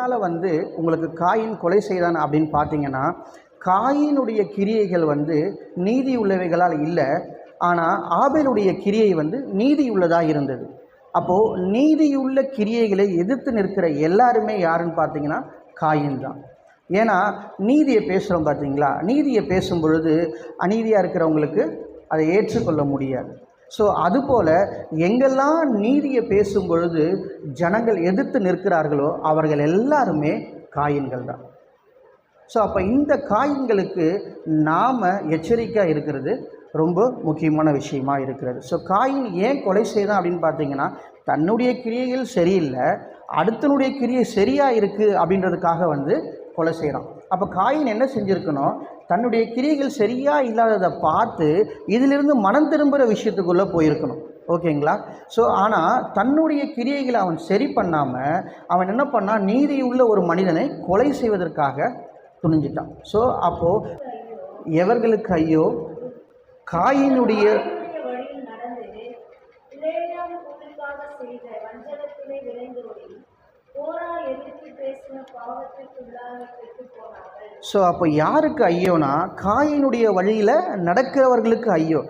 எதனால் வந்து உங்களுக்கு காயின் கொலை செய்தான் அப்படின்னு பார்த்தீங்கன்னா காயினுடைய கிரியைகள் வந்து நீதி உள்ளவைகளால் இல்லை ஆனால் ஆபேலுடைய கிரியை வந்து நீதி உள்ளதாக இருந்தது. அப்போது நீதியுள்ள கிரியைகளை எதிர்த்து நிற்கிற எல்லாருமே யாருன்னு பார்த்தீங்கன்னா காயின் தான். ஏன்னா நீதியை பேசுகிறோம் பார்த்தீங்களா? நீதியை பேசும் பொழுது அநீதியாக இருக்கிறவங்களுக்கு அதை ஏற்றுக்கொள்ள முடியாது. ஸோ அதுபோல் எங்கெல்லாம் நீதியை பேசும் பொழுது ஜனங்கள் எதிர்த்து நிற்கிறார்களோ அவர்கள் எல்லாருமே காயின்கள் தான். ஸோ அப்போ இந்த காயின்களுக்கு நாம் எச்சரிக்கையாக இருக்கிறது ரொம்ப முக்கியமான விஷயமா இருக்கிறது. ஸோ காயின் ஏன் கொலை செய்தான் அப்படின்னு பார்த்தீங்கன்னா தன்னுடைய கிரியைகள் சரியில்லை அடுத்தனுடைய கிரியை சரியாக இருக்குது அப்படின்றதுக்காக வந்து கொலை செய்கிறான் அப்போ காயின் என்ன செஞ்சுருக்கணும்? தன்னுடைய கிரியைகள் சரியாக இல்லாததை பார்த்து இதிலிருந்து மனம் திரும்புகிற விஷயத்துக்குள்ளே போயிருக்கணும். ஓகேங்களா? ஸோ ஆனால் தன்னுடைய கிரியைகளை அவன் சரி பண்ணாமல் அவன் என்ன பண்ணா நீதி உள்ள ஒரு மனிதனை கொலை செய்வதற்காக துணிஞ்சிட்டான். ஸோ அப்போது எவர்களுக்கு ஐயோ? காயினுடைய ஸோ அப்போ யாருக்கு ஐயோனா? காயினுடைய வழியில் நடக்கிறவர்களுக்கு ஐயோ.